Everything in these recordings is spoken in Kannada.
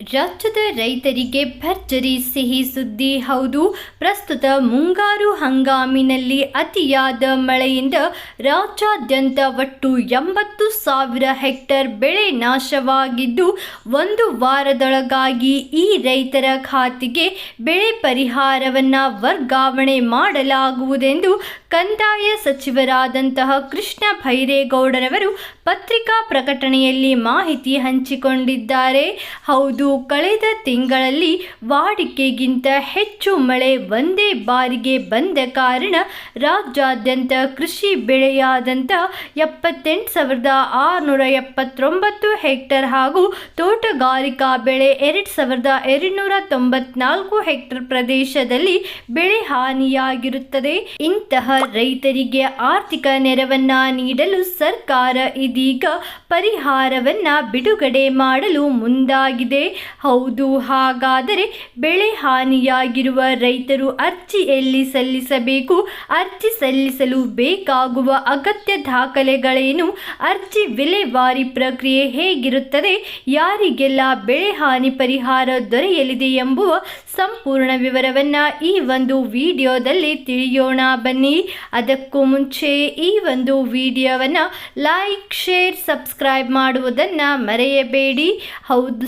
ರಾಜ್ಯದ ರೈತರಿಗೆ ಭರ್ಜರಿ ಸಿಹಿ ಸುದ್ದಿ. ಹೌದು, ಪ್ರಸ್ತುತ ಮುಂಗಾರು ಹಂಗಾಮಿನಲ್ಲಿ ಅತಿಯಾದ ಮಳೆಯಿಂದ ರಾಜ್ಯಾದ್ಯಂತ ಒಟ್ಟು ಎಂಬತ್ತು ಸಾವಿರ ಹೆಕ್ಟರ್ ಬೆಳೆ ನಾಶವಾಗಿದ್ದು, ಒಂದು ವಾರದೊಳಗಾಗಿ ಈ ರೈತರ ಖಾತೆಗೆ ಬೆಳೆ ಪರಿಹಾರವನ್ನು ವರ್ಗಾವಣೆ ಮಾಡಲಾಗುವುದೆಂದು ಕಂದಾಯ ಸಚಿವರಾದಂತಹ ಕೃಷ್ಣ ಭೈರೇಗೌಡರವರು ಪತ್ರಿಕಾ ಪ್ರಕಟಣೆಯಲ್ಲಿ ಮಾಹಿತಿ ಹಂಚಿಕೊಂಡಿದ್ದಾರೆ. ಹೌದು ಕಳೆದ ತಿಂಗಳಲ್ಲಿ ವಾಡಿಕೆಗಿಂತ ಹೆಚ್ಚು ಮಳೆ ಒಂದೇ ಬಾರಿಗೆ ಬಂದ ಕಾರಣ ರಾಜ್ಯಾದ್ಯಂತ ಕೃಷಿ ಬೆಳೆಯಾದಂಥ ಎಪ್ಪತ್ತೆಂಟು ಸಾವಿರದ ಆರುನೂರ ಎಪ್ಪತ್ತೊಂಬತ್ತು ಹೆಕ್ಟರ್ ಹಾಗೂ ತೋಟಗಾರಿಕಾ ಬೆಳೆ ಎರಡು ಸಾವಿರದ ಎರಡುನೂರ ತೊಂಬತ್ನಾಲ್ಕು ಹೆಕ್ಟರ್ ಪ್ರದೇಶದಲ್ಲಿ ಬೆಳೆ ಹಾನಿಯಾಗಿರುತ್ತದೆ. ಇಂತಹ ರೈತರಿಗೆ ಆರ್ಥಿಕ ನೆರವನ್ನ ನೀಡಲು ಸರ್ಕಾರ ಇದೀಗ ಪರಿಹಾರವನ್ನ ಬಿಡುಗಡೆ ಮಾಡಲು ಮುಂದಾಗಿದೆ. ಹೌದು, ಹಾಗಾದರೆ ಬೆಳೆ ಹಾನಿಯಾಗಿರುವ ರೈತರು ಅರ್ಜಿ ಎಲ್ಲಿ ಸಲ್ಲಿಸಬೇಕು? ಅರ್ಜಿ ಸಲ್ಲಿಸಲು ಬೇಕಾಗುವ ಅಗತ್ಯ ದಾಖಲೆಗಳೇನು? ಅರ್ಜಿ ವಿಲೇವಾರಿ ಪ್ರಕ್ರಿಯೆ ಹೇಗಿರುತ್ತದೆ? ಯಾರಿಗೆಲ್ಲ ಬೆಳೆ ಹಾನಿ ಪರಿಹಾರ ದೊರೆಯಲಿದೆ ಎಂಬುವ ಸಂಪೂರ್ಣ ವಿವರವನ್ನ ಈ ಒಂದು ವಿಡಿಯೋದಲ್ಲಿ ತಿಳಿಯೋಣ ಬನ್ನಿ. ಅದಕ್ಕೂ ಮುಂಚೆ ಈ ಒಂದು ವಿಡಿಯೋವನ್ನು ಲೈಕ್ ಶೇರ್ ಸಬ್ಸ್ಕ್ರೈಬ್ ಮಾಡುವುದನ್ನು ಮರೆಯಬೇಡಿ. ಹೌದು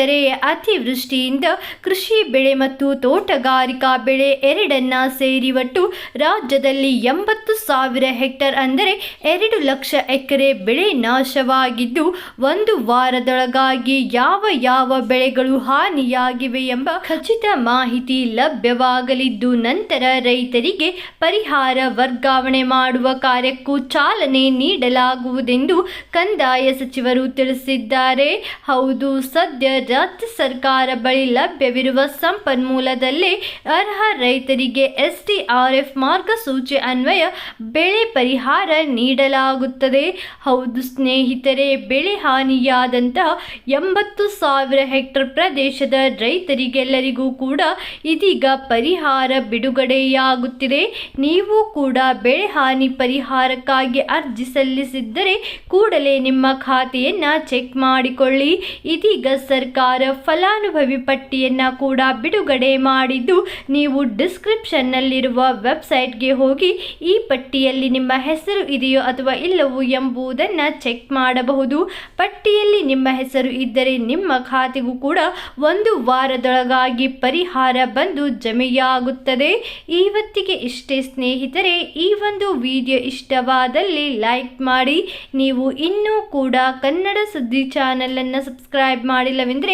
ಸ್ನೇಹಿತರೆ ಅತಿವೃಷ್ಟಿಯಿಂದ ಕೃಷಿ ಬೆಳೆ ಮತ್ತು ತೋಟಗಾರಿಕಾ ಬೆಳೆ ಎರಡನ್ನ ಸೇರಿ ಒಟ್ಟು ರಾಜ್ಯದಲ್ಲಿ ಎಂಬತ್ತು ಸಾವಿರ ಹೆಕ್ಟರ್ ಅಂದರೆ ಎರಡು ಲಕ್ಷ ಎಕರೆ ಬೆಳೆ ನಾಶವಾಗಿದ್ದು, ಒಂದು ವಾರದೊಳಗಾಗಿ ಯಾವ ಯಾವ ಬೆಳೆಗಳು ಹಾನಿಯಾಗಿವೆ ಎಂಬ ಖಚಿತ ಮಾಹಿತಿ ಲಭ್ಯವಾಗಲಿದ್ದು, ನಂತರ ರೈತರಿಗೆ ಪರಿಹಾರ ವರ್ಗಾವಣೆ ಮಾಡುವ ಕಾರ್ಯಕ್ಕೂ ಚಾಲನೆ ನೀಡಲಾಗುವುದೆಂದು ಕಂದಾಯ ಸಚಿವರು ತಿಳಿಸಿದ್ದಾರೆ. ಹೌದು, ಸದ್ಯ ರಾಜ್ಯ ಸರ್ಕಾರ ಬಳಿ ಲಭ್ಯವಿರುವ ಸಂಪನ್ಮೂಲದಲ್ಲಿ ಅರ್ಹ ರೈತರಿಗೆ ಎಸ್ಡಿಆರ್ಎಫ್ ಮಾರ್ಗಸೂಚಿ ಅನ್ವಯ ಬೆಳೆ ಪರಿಹಾರ ನೀಡಲಾಗುತ್ತದೆ. ಹೌದು ಸ್ನೇಹಿತರೆ, ಬೆಳೆ ಹಾನಿಯಾದಂತಹ ಎಂಬತ್ತು ಸಾವಿರ ಹೆಕ್ಟರ್ ಪ್ರದೇಶದ ರೈತರಿಗೆಲ್ಲರಿಗೂ ಕೂಡ ಇದೀಗ ಪರಿಹಾರ ಬಿಡುಗಡೆಯಾಗುತ್ತಿದೆ. ನೀವು ಕೂಡ ಬೆಳೆ ಹಾನಿ ಪರಿಹಾರಕ್ಕಾಗಿ ಅರ್ಜಿ ಸಲ್ಲಿಸಿದ್ದರೆ ಕೂಡಲೇ ನಿಮ್ಮ ಖಾತೆಯನ್ನು ಚೆಕ್ ಮಾಡಿಕೊಳ್ಳಿ. ಇದೀಗ ಸರ್ಕಾರ ಫಲಾನುಭವಿ ಪಟ್ಟಿಯನ್ನು ಕೂಡ ಬಿಡುಗಡೆ ಮಾಡಿದ್ದು, ನೀವು ಡಿಸ್ಕ್ರಿಪ್ಷನ್ನಲ್ಲಿರುವ ವೆಬ್ಸೈಟ್ಗೆ ಹೋಗಿ ಈ ಪಟ್ಟಿಯಲ್ಲಿ ನಿಮ್ಮ ಹೆಸರು ಇದೆಯೋ ಅಥವಾ ಇಲ್ಲವೋ ಎಂಬುದನ್ನು ಚೆಕ್ ಮಾಡಬಹುದು. ಪಟ್ಟಿಯಲ್ಲಿ ನಿಮ್ಮ ಹೆಸರು ಇದ್ದರೆ ನಿಮ್ಮ ಖಾತೆಗೂ ಕೂಡ ಒಂದು ವಾರದೊಳಗಾಗಿ ಪರಿಹಾರ ಬಂದು ಜಮೆಯಾಗುತ್ತದೆ. ಇವತ್ತಿಗೆ ಇಷ್ಟೇ ಸ್ನೇಹಿತರೆ, ಈ ಒಂದು ವಿಡಿಯೋ ಇಷ್ಟವಾದಲ್ಲಿ ಲೈಕ್ ಮಾಡಿ. ನೀವು ಇನ್ನೂ ಕೂಡ ಕನ್ನಡ ಸುದ್ದಿ ಚಾನಲನ್ನು ಸಬ್ಸ್ಕ್ರೈಬ್ ಮಾಡಿಲ್ಲವೆಂದರೆ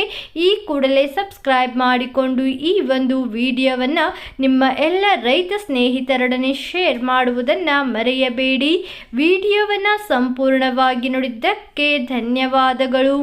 ಈ ಕೂಡಲೇ ಸಬ್ಸ್ಕ್ರೈಬ್ ಮಾಡಿಕೊಂಡು ಈ ಒಂದು ವಿಡಿಯೋವನ್ನು ನಿಮ್ಮ ಎಲ್ಲ ರೈತ ಸ್ನೇಹಿತರೊಡನೆ ಶೇರ್ ಮಾಡುವುದನ್ನು ಮರೆಯಬೇಡಿ. ವಿಡಿಯೋವನ್ನು ಸಂಪೂರ್ಣವಾಗಿ ನೋಡಿದ್ದಕ್ಕೆ ಧನ್ಯವಾದಗಳು.